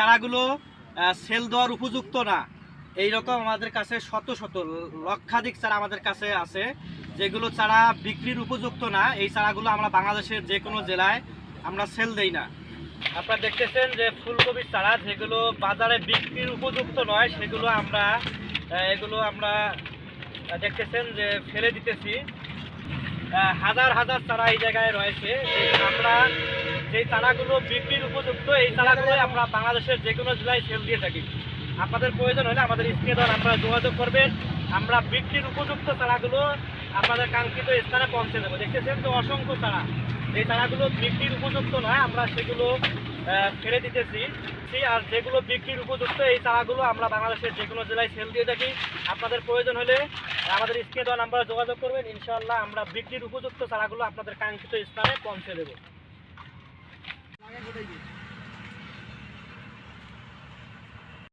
চারাগুলো সেল দেওয়ার উপযুক্ত না। এই রকম আমাদের কাছে শত শত, লক্ষাধিক চারা আমাদের কাছে আছে, যেগুলো চারা বিক্রির উপযুক্ত না। এই চারাগুলো আমরা বাংলাদেশের যে কোনো জেলায় আমরা সেল দেই না। আপনারা দেখতেছেন যে ফুলকপির চারা, যেগুলো বাজারে বিক্রির উপযুক্ত নয়, সেগুলো আমরা এগুলো আমরা দেখতেছেন যে ফেলে দিতেছি। হাজার হাজার চারা এই জায়গায় রয়েছে। আমরা যে চারাগুলো বিক্রির উপযুক্ত, এই চারাগুলো আমরা বাংলাদেশের যে কোনো জেলায় সেল দিয়ে থাকি। আপনাদের প্রয়োজন হলে আমাদের স্ক্রিনে দেওয়ার আপনারা যোগাযোগ করবেন। আমরা বিক্রির উপযুক্ত চারাগুলো আপনাদের কাঙ্ক্ষিত স্থানে পৌঁছে দেবো। দেখতেছেন তো অসংখ্য চারা। এই চারাগুলো বিক্রির উপযুক্ত নয়, আমরা সেগুলো ফেলে দিতেছি। আর যেগুলো বিক্রির উপযুক্ত, এই চারাগুলো আমরা বাংলাদেশের যে কোনো জেলায় সেল দিয়ে থাকি। আপনাদের প্রয়োজন হলে আমাদের স্ক্রিনে দেওয়া নাম্বারে যোগাযোগ করবেন। ইনশাআল্লাহ আমরা বিক্রির উপযুক্ত চারাগুলো আপনাদের কাঙ্ক্ষিত স্থানে পৌঁছে দেবো। стоїть.